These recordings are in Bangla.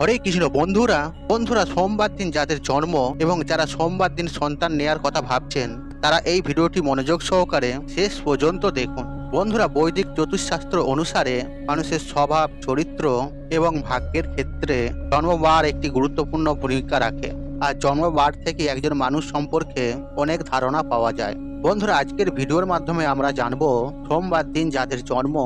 হরে কৃষ্ণ বন্ধুরা? বন্ধুরা, সোমবার দিন যাদের জন্ম এবং যারা সোমবার দিন সন্তান নেয়ার কথা ভাবছেন, তারা এই ভিডিওটি মনোযোগ সহকারে শেষ পর্যন্ত দেখুন। বন্ধুরা, বৈদিক জ্যোতিষশাস্ত্র অনুসারে মানুষের স্বভাব, চরিত্র এবং ভাগ্যের ক্ষেত্রে জন্মবার একটি গুরুত্বপূর্ণ ভূমিকা রাখে। আর জন্মবার থেকে একজন মানুষ সম্পর্কে অনেক ধারণা পাওয়া যায়। বন্ধুরা, আজকের ভিডিওর মাধ্যমে আমরা জানব, সোমবার দিন যাদের জন্ম,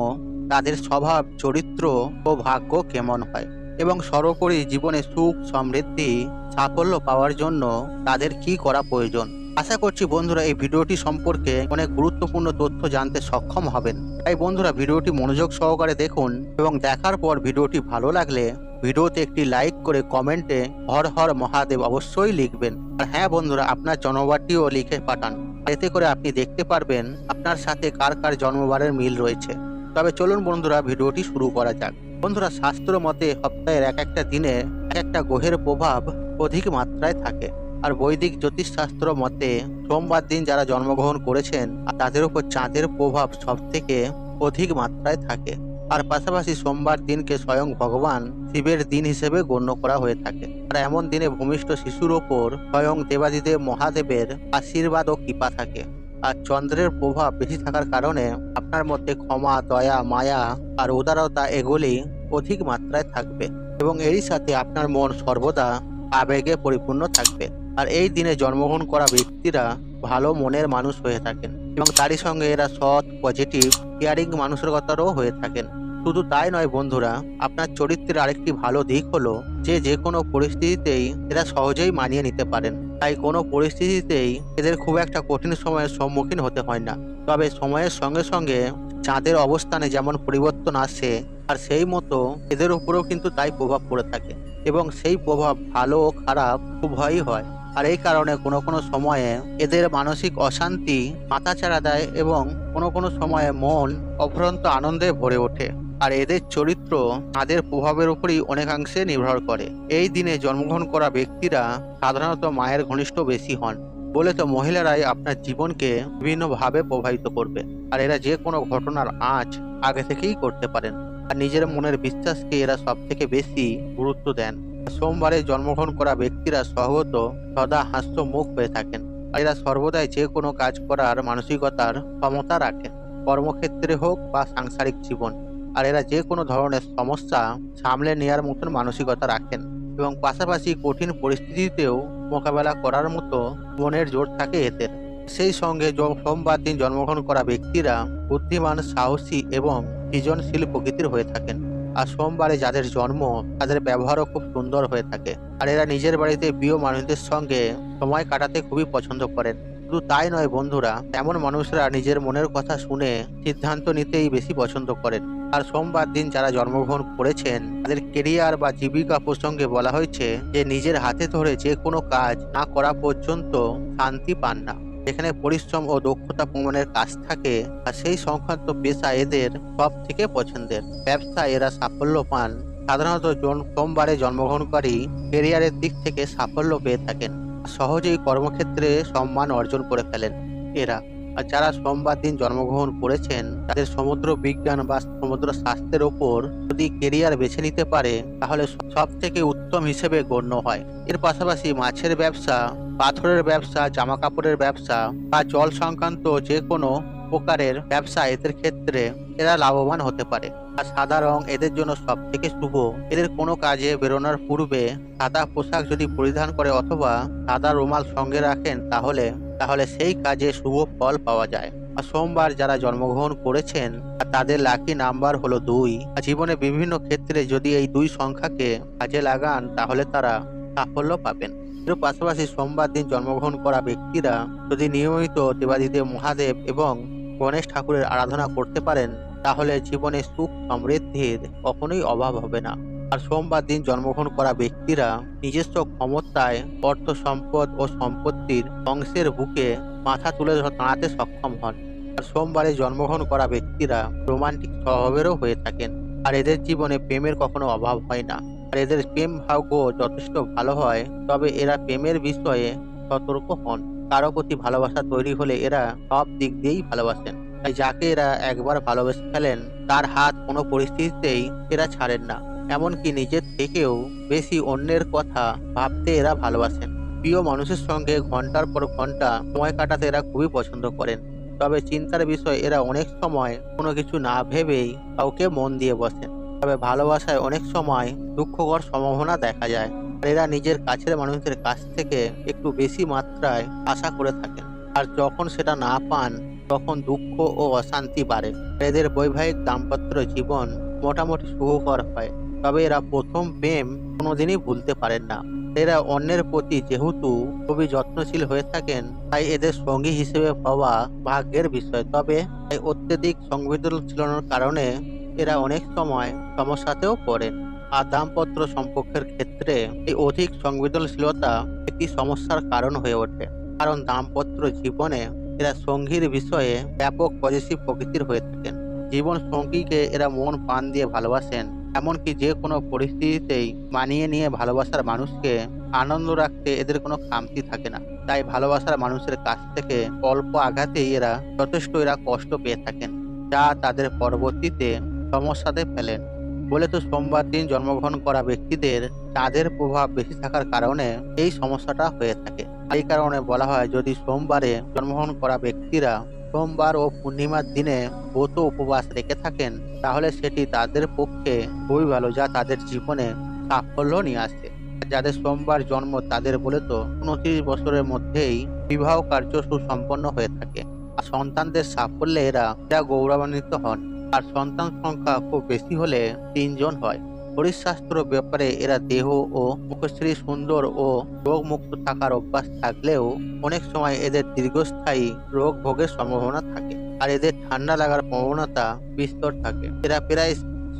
তাদের স্বভাব, চরিত্র ও ভাগ্য কেমন হয়। এবং সর্বোপরি জীবনে সুখ, সমৃদ্ধি, সাফল্য পাওয়ার জন্য তাদের কি করা প্রয়োজন? আশা করছি বন্ধুরা এই ভিডিওটি সম্পর্কে অনেক গুরুত্বপূর্ণ তথ্য জানতে সক্ষম হবেন। তাই বন্ধুরা ভিডিওটি মনোযোগ সহকারে দেখুন এবং দেখার পর ভিডিওটি ভালো লাগলে ভিডিওতে একটি লাইক করে কমেন্টে হর হর মহাদেব অবশ্যই লিখবেন। আর হ্যাঁ বন্ধুরা, আপনার জন্মবারটিও লিখে পাঠান। এতে করে আপনি দেখতে পারবেন আপনার সাথে কার কার জন্মবারের মিল রয়েছে। তবে চলুন বন্ধুরা, ভিডিওটি শুরু করা যাক। বন্ধুরা, শাস্ত্র মতে সপ্তাহের এক একটা দিনে এক একটা গ্রহের প্রভাব অধিক মাত্রায় থাকে। আর বৈদিক জ্যোতিষশাস্ত্র মতে সোমবার দিন যারা জন্মগ্রহণ করেছেন তাদের উপর চাঁদের প্রভাব সব থেকে অধিক মাত্রায় থাকে। আর পাশাপাশি সোমবার দিনকে স্বয়ং ভগবান শিবের দিন হিসেবে গণ্য করা হয়ে থাকে। আর এমন দিনে ভূমিষ্ঠ শিশুর ওপর স্বয়ং দেবাদিদেব মহাদেবের আশীর্বাদ ও কৃপা থাকে। আর চন্দ্রের প্রভাব বেশি থাকার কারণে আপনার মধ্যে ক্ষমা, দয়া, মায়া আর উদারতা এগুলি অধিক মাত্রায় থাকবে এবং এরই সাথে আপনার মন সর্বদা আবেগে পরিপূর্ণ থাকবে। আর এই দিনে জন্মগ্রহণ করা ব্যক্তিরা ভালো মনের মানুষ হয়ে থাকেন এবং তারই সঙ্গে এরা সৎ পজিটিভ কেয়ারিং মানসিকতারও হয়ে থাকেন। শুধু তাই নয় বন্ধুরা, আপনার চরিত্রের আরেকটি ভালো দিক হলো যে যে কোনো পরিস্থিতিতেই এরা সহজেই মানিয়ে নিতে পারেন। তাই কোনো পরিস্থিতিতেই এদের খুব একটা কঠিন সময়ের সম্মুখীন হতে হয় না। তবে সময়ের সঙ্গে সঙ্গে চাঁদের অবস্থানে যেমন পরিবর্তন আসে আর সেই মতো এদের উপরেও কিন্তু তাই প্রভাব পড়ে থাকে এবং সেই প্রভাব ভালো ও খারাপ উভয়ই হয়। আর এই কারণে কোনো কোনো সময়ে এদের মানসিক অশান্তি মাথাচাড়া দেয় এবং কোনো কোনো সময়ে মন অফুরন্ত আনন্দে ভরে ওঠে। আর এদের চরিত্র তাদের প্রভাবের উপরই অনেকাংশে নির্ভর করে। এই দিনে জন্মগ্রহণ করা ব্যক্তিরা সাধারণত মায়ের ঘনিষ্ঠ বেশি হন বলে তো মহিলারাই আপনার জীবনকে বিভিন্নভাবে প্রভাবিত করবে। আর এরা যে কোনো ঘটনার আঁচ আগে থেকেই করতে পারেন। আর নিজের মনের বিশ্বাসকে এরা সব থেকে বেশি গুরুত্ব দেন। সোমবারে জন্মগ্রহণ করা ব্যক্তিরা সহগত সদা হাস্য মুখ হয়ে থাকেন। এরা সর্বদাই যে কোনো কাজ করার মানসিকতার ক্ষমতা রাখেন। কর্মক্ষেত্রে হোক বা সাংসারিক জীবন, আর এরা যে কোনো ধরনের সমস্যা সামলে নেওয়ার মতন মানসিকতা রাখেন এবং পাশাপাশি কঠিন পরিস্থিতিতেও মোকাবেলা করার মতো মনের জোর থাকে এদের সেই সঙ্গে সোমবার দিন জন্মগ্রহণ করা ব্যক্তিরা বুদ্ধিমান, সাহসী এবং সৃজনশীল প্রকৃতির হয়ে থাকেন। আর সোমবারে যাদের জন্ম, তাদের ব্যবহারও খুব সুন্দর হয়ে থাকে। আর এরা নিজের বাড়িতে প্রিয় মানুষদের সঙ্গে সময় কাটাতে খুবই পছন্দ করেন। শুধু তাই নয় বন্ধুরা এমন মানুষরা নিজের মনের কথা শুনে সিদ্ধান্ত নিতেই বেশি পছন্দ করেন। আর সোমবার দিন যারা জন্মগ্রহণ করেছেন, তাদের কেরিয়ার বা জীবিকা প্রসঙ্গে বলা হয়েছে যে, নিজের হাতে ধরে যে কোনো কাজ না করা পর্যন্ত শান্তি পান না। যেখানে পরিশ্রম ও দক্ষতা প্রমাণের কাজ থাকে, আর সেই সংক্রান্ত পেশা এদের সব থেকে পছন্দের। ব্যবসা এরা সাফল্য পান। সাধারণত জন সোমবারে জন্মগ্রহণকারী, কেরিয়ারের দিক থেকে সাফল্য পেয়ে থাকেন সহজেই কর্মক্ষেত্রে সম্মান অর্জন করে ফেলেন এরা। আর যারা সোমবার দিন জন্মগ্রহণ করেছেন, তাদের সমুদ্র বিজ্ঞান বা সমুদ্র স্বাস্থ্যের ওপর যদি কেরিয়ার বেছে নিতে পারে, তাহলে সব থেকে উত্তম হিসেবে গণ্য হয়। এর পাশাপাশি মাছের ব্যবসা, পাথরের ব্যবসা জামা কাপড়ের ব্যবসা বা জল সংক্রান্ত যে কোনো প্রকারের ব্যবসা এদের ক্ষেত্রে এরা লাভবান হতে পারে। আর সাদা রং এদের জন্য সব থেকে শুভ। এদের কোনো কাজে বেরোনোর পূর্বে সাদা পোশাক যদি পরিধান করে অথবা সাদা রুমাল সঙ্গে রাখেন, তাহলে তাহলে সেই কাজে শুভ ফল পাওয়া যায়। আর সোমবার যারা জন্মগ্রহণ করেছেন তাদের লাকি নাম্বার হলো দুই। জীবনে বিভিন্ন ক্ষেত্রে যদি এই দুই সংখ্যাকে কাজে লাগান, তাহলে তারা সাফল্য পাবেন। এর পাশাপাশি সোমবার দিন জন্মগ্রহণ করা ব্যক্তিরা যদি নিয়মিত দেবাদিদেব মহাদেব এবং গণেশ ঠাকুরের আরাধনা করতে পারেন, তাহলে জীবনে সুখ সমৃদ্ধির কখনোই অভাব হবে না। আর সোমবার দিন জন্মগ্রহণ করা ব্যক্তিরা নিজস্ব ক্ষমতায় অর্থ সম্পদ ও সম্পত্তির অংশের বুকে মাথা তুলে দাঁড়াতে সক্ষম হন। আর সোমবারে জন্মগ্রহণ করা ব্যক্তিরা রোমান্টিক স্বভাবেরও হয়ে থাকেন। আর এদের জীবনে প্রেমের কখনো অভাব হয় না। আর এদের প্রেম ভাগ্য যথেষ্ট ভালো হয়, তবে এরা প্রেমের বিষয়ে সতর্ক হন। কারও প্রতি ভালোবাসা তৈরি হলে এরা সব দিক দিয়েই ভালোবাসেন। তাই যাকে এরা একবার ভালোবেসে ফেলেন, তার হাত কোনো পরিস্থিতিতেই এরা ছাড়েন না। এমনকি নিজের থেকেও বেশি অন্যের কথা ভাবতে এরা ভালোবাসেন। প্রিয় মানুষের সঙ্গে ঘণ্টার পর ঘণ্টা সময় কাটাতে এরা খুবই পছন্দ করেন। তবে চিন্তার বিষয়, এরা অনেক সময় কোনো কিছু না ভেবেই কাউকে মন দিয়ে বসেন। তবে ভালোবাসায় অনেক সময় দুঃখকর সম্ভাবনা দেখা যায়। আর এরা নিজের কাছের মানুষদের কাছ থেকে একটু বেশি মাত্রায় আশা করে থাকেন। আর যখন সেটা না পান, তখন দুঃখ ও অশান্তি বাড়ে। এদের বৈবাহিক দাম্পত্য জীবন মোটামুটি সুখকর হয়। তবে এরা প্রথম প্রেম কোনোদিনই ভুলতে পারেন না। এরা অন্যের প্রতি যেহেতু খুবই যত্নশীল হয়ে থাকেন, তাই এদের সঙ্গী হিসেবে পাওয়া ভাগ্যের বিষয়। তবে এই অত্যধিক সংবেদনশীলতার কারণে এরা অনেক সময় সমস্যাতেও পড়েন। আর দাম্পত্য সম্পর্কের ক্ষেত্রে এই অধিক সংবেদনশীলতা একটি সমস্যার কারণ হয়ে ওঠে। কারণ দাম্পত্য জীবনে এরা সঙ্গীর বিষয়ে ব্যাপক পজিটিভ প্রকৃতির হয়ে থাকেন। জীবন সঙ্গীকে এরা মন প্রাণ দিয়ে ভালোবাসেন। এমনকি যে কোনো পরিস্থিতিতেই মানিয়ে নিয়ে ভালোবাসার মানুষকে আনন্দ রাখতে এদের কোনো খামতি থাকে না। তাই ভালোবাসার মানুষের কাছ থেকে অল্প আঘাতেই এরা যথেষ্ট এরা কষ্ট পেয়ে থাকেন, যা তাদের পরবর্তীতে সমস্যাতে ফেলেন। বলে তো সোমবার দিন জন্মগ্রহণ করা ব্যক্তিদের চাঁদের প্রভাব বেশি থাকার কারণে এই সমস্যাটা হয়ে থাকে। এই কারণে বলা হয়, যদি সোমবারে জন্মগ্রহণ করা ব্যক্তিরা সোমবার ও পূর্ণিমার দিনে ব্রত উপবাস রেখে থাকেন, তাহলে সেটি তাদের পক্ষে খুবই ভালো যা তাদের জীবনে সাফল্য নিয়ে আসে। যাদের সোমবার জন্ম তাদের বলে তো উনত্রিশ বছরের মধ্যেই বিবাহ কার্য সুসম্পন্ন হয়ে থাকে। আর সন্তানদের সাফল্যে এরা যা গৌরবান্বিত হন আর সন্তান সংখ্যা খুব বেশি হলে তিনজন হয়। শরীরস্বাস্থ্য ব্যাপারে এরা দেহ ও মুখশ্রী সুন্দর ও রোগমুক্ত থাকার অভ্যাস থাকলেও অনেক সময় এদের দীর্ঘস্থায়ী রোগ ভোগের সম্ভাবনা থাকে আর এদের ঠান্ডা লাগার প্রবণতা বিস্তর থাকে। এরা প্রায়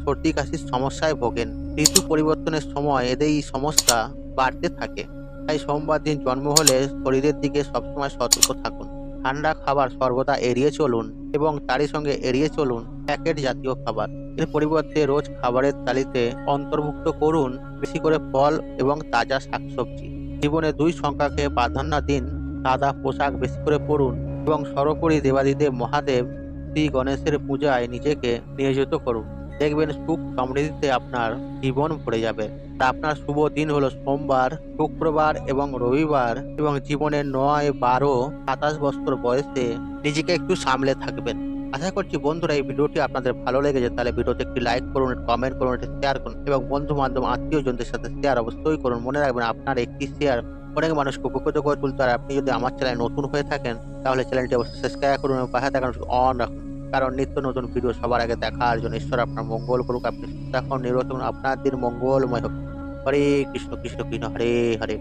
সর্দি, কাশির সমস্যায় ভোগেন। ঋতু পরিবর্তনের সময় এদের এই সমস্যা বাড়তে থাকে। তাই সোমবার দিন জন্ম হলে শরীরের দিকে সবসময় সতর্ক থাকুন। ঠান্ডা খাবার সর্বদা এড়িয়ে চলুন এবং তারই সঙ্গে এড়িয়ে চলুন। প্যাকেট জাতীয় খাবার। এর পরিবর্তে রোজ খাবারের তালিতে অন্তর্ভুক্ত করুন বেশি করে ফল এবং তাজা শাকসবজি। জীবনে দুই সংখ্যাকে প্রাধান্য দিন, সাদা পোশাক বেশি করে পরুন এবং সর্বোপরি দেবাদিদেব মহাদেব শ্রী গণেশের পূজায় নিজেকে নিয়োজিত করুন। দেখবেন সুখ সমৃদ্ধিতে আপনার জীবন ভরে যাবে। আর আপনার শুভ দিন হলো সোমবার, শুক্রবার এবং রবিবার এবং জীবনের নয়, বারো, সাতাশ বছর বয়সে নিজেকে একটু সামলে থাকবেন। আশা করছি বন্ধুরা এই ভিডিওটি আপনাদের ভালো লেগেছে, তাহলে ভিডিওতে একটি লাইক করুন কমেন্ট করুন, একটি শেয়ার করুন এবং বন্ধু বান্ধব আত্মীয় জনদের সাথে শেয়ার অবশ্যই করুন। মনে রাখবেন আপনার একটি শেয়ার অনেক মানুষকে উপকৃত করে তুলতে আর আপনি যদি আমার চ্যানেল নতুন হয়ে থাকেন, তাহলে চ্যানেলটি অবশ্যই সাবস্ক্রাইব করুন এবং পাশে থাকার অন রাখুন। কারণ নিত্য নতুন ভিডিও সবার আগে দেখার জন্য ঈশ্বর আপনার মঙ্গল করুক। আপনি এখন নির্বাচন আপনার দিন মঙ্গলময় হোক। হরে কৃষ্ণ কৃষ্ণ কৃষ্ণ, হরে হরে।